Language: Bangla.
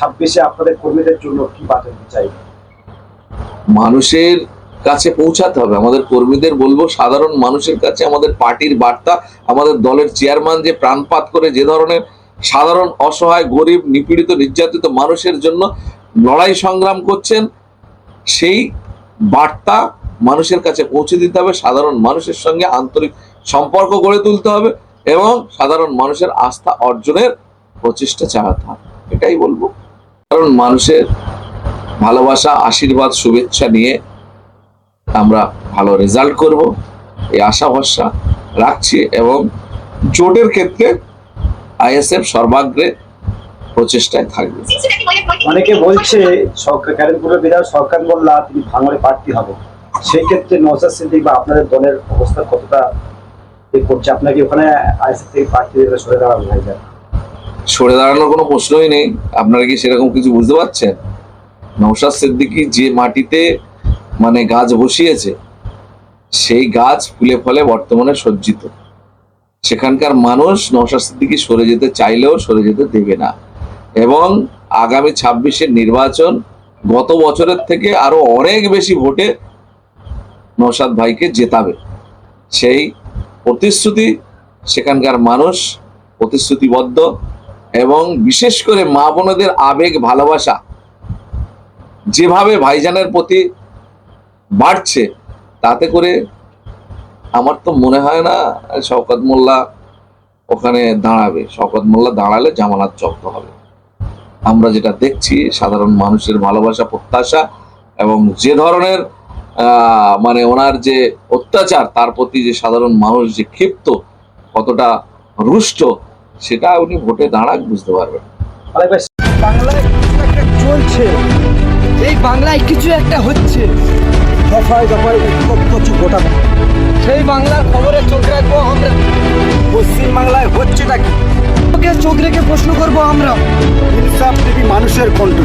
ছাব্বিশে আপনাদের কর্মীদের জন্য কি বার্তা চাই? মানুষের কাছে পৌঁছাতে হবে। আমাদের কর্মীদের বলব, সাধারণ মানুষের কাছে আমাদের পার্টির বার্তা, আমাদের দলের চেয়ারম্যান যে প্রাণপাত করে যে ধরনের সাধারণ অসহায়, গরিব, নিপীড়িত, নির্যাতিত মানুষের জন্য লড়াই সংগ্রাম করছেন, সেই বার্তা মানুষের কাছে পৌঁছে দিতে হবে। সাধারণ মানুষের সঙ্গে আন্তরিক সম্পর্ক গড়ে তুলতে হবে এবং সাধারণ মানুষের আস্থা অর্জনের প্রচেষ্টা চালাতে হবে। এটাই বলব। কারণ মানুষের ভালোবাসা, আশীর্বাদ, শুভেচ্ছা নিয়ে আমরা ভালো রেজাল্ট করব। এই আশা ভরসা রাখছি এবং জোটের ক্ষেত্রে আইএসএফ সর্বাগ্রে প্রচেষ্টায় থাকবে। অনেকে বলছে, সরকার বিধায়ক সরকার মোল্লা, তিনি ভাঙড়ে প্রার্থী হবে সেই ক্ষেত্রে নওসাদ সিদ্দিক বা আপনাদের দলের অবস্থা কতটা করছে? আপনাকে ওখানে আইসি থেকে প্রার্থী সরে দাঁড়ানো ভাই যায়? সরে দাঁড়ানোর কোনো প্রশ্নই নেই। আপনারা কি সেরকম কিছু বুঝতে পারছেন? নৌশাদ সিদ্দিকী যে মাটিতে মানে গাছ বসিয়েছে, সেই গাছ ফুলে ফলে বর্তমানে সজ্জিত। সেখানকার মানুষ নৌশাদ সিদ্দিকী সরে যেতে চাইলেও সরে যেতে দেবে না। এবং আগামী ছাব্বিশের নির্বাচন, গত বছরের থেকে আরও অনেক বেশি ভোটে নৌশাদ ভাইকে জেতাবে। সেই প্রতিশ্রুতি, সেখানকার মানুষ প্রতিশ্রুতিবদ্ধ এবং বিশেষ করে মা বোনদের আবেগ, ভালোবাসা যেভাবে ভাইজানের প্রতি বাড়ছে, তাতে করে আমার তো মনে হয় না শওকত মোল্লা ওখানে দাঁড়াবে। শওকত মোল্লা দাঁড়ালে জামানত জব্দ হবে। আমরা যেটা দেখছি, সাধারণ মানুষের ভালোবাসা, প্রত্যাশা এবং যে ধরনের মানে ওনার যে অত্যাচার, তার প্রতি যে সাধারণ মানুষ যে ক্ষিপ্ত, কতটা রুষ্ট সেটা উনি ভোটে দাঁড়াক বুঝতে পারবেন। বাংলায় একটা চলছে। এই বাংলায় কিছু একটা হচ্ছে। দফায় দফায় উত্তপ্ত গোটা সেই বাংলার খবরে চোখ রাখব আমরা। পশ্চিম বাংলায় হচ্ছেটা কি? চোখ রেখে প্রশ্ন করব আমরা। ইনসাফ মানুষের কণ্ঠ